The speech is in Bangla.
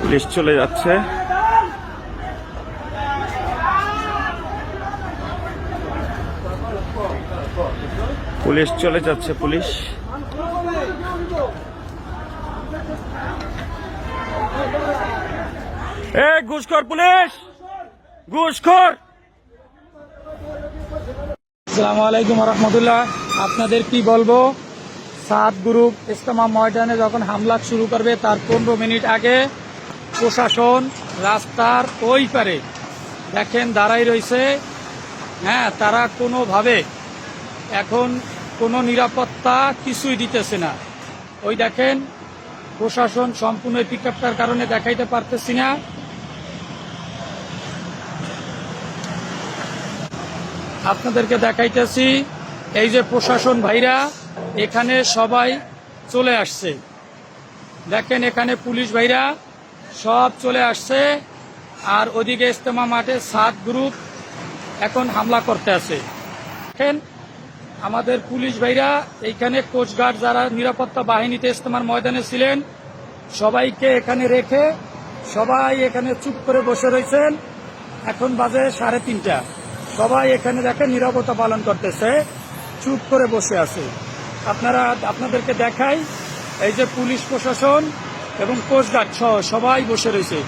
পুলিশ চলে যাচ্ছে। পুলিশ চলে যাচ্ছে পুলিশ। এ ঘুষখোর পুলিশ! ঘুষখোর! আসসালামু আলাইকুম রহমতুল্লাহ। আপনাদের কি বলব? সাত গ্রুপ ইস্তেমা ময়দানে যখন হামলা শুরু করবে, তার পনেরো মিনিট আগে প্রশাসন রাস্তার ওই পারে, দেখেন দাঁড়াই রয়েছে হ্যাঁ তারা কোনোভাবে এখন কোনো নিরাপত্তা কিছুই দিতেছে না। ওই দেখেন, প্রশাসন সম্পূর্ণ পিক আপটার কারণে দেখাইতে পারতেছি না। আপনাদেরকে দেখাইতেছি এই যে প্রশাসন ভাইরা, এখানে সবাই চলে আসছে। দেখেন এখানে পুলিশ ভাইরা সব চলে আসছে। আর ওদিকে ইস্তেমা মাঠে সাত গ্রুপ এখন হামলা করতে আছে। দেখেন, আমাদের পুলিশ ভাইরা এইখানে কোস্টগার্ড যারা নিরাপত্তা বাহিনীতে ইস্তেমার ময়দানে ছিলেন, সবাইকে এখানে রেখে সবাই এখানে চুপ করে বসে রয়েছেন। এখন বাজে সাড়ে তিনটা। সবাই এখানে দেখে নিরাপত্তা পালন করতেছে। চুপ করে বসে আছে। আপনারা, আপনাদেরকে দেখাই, এই যে পুলিশ প্রশাসন এবং কোস্টগার্ড সবাই বসে রয়েছে।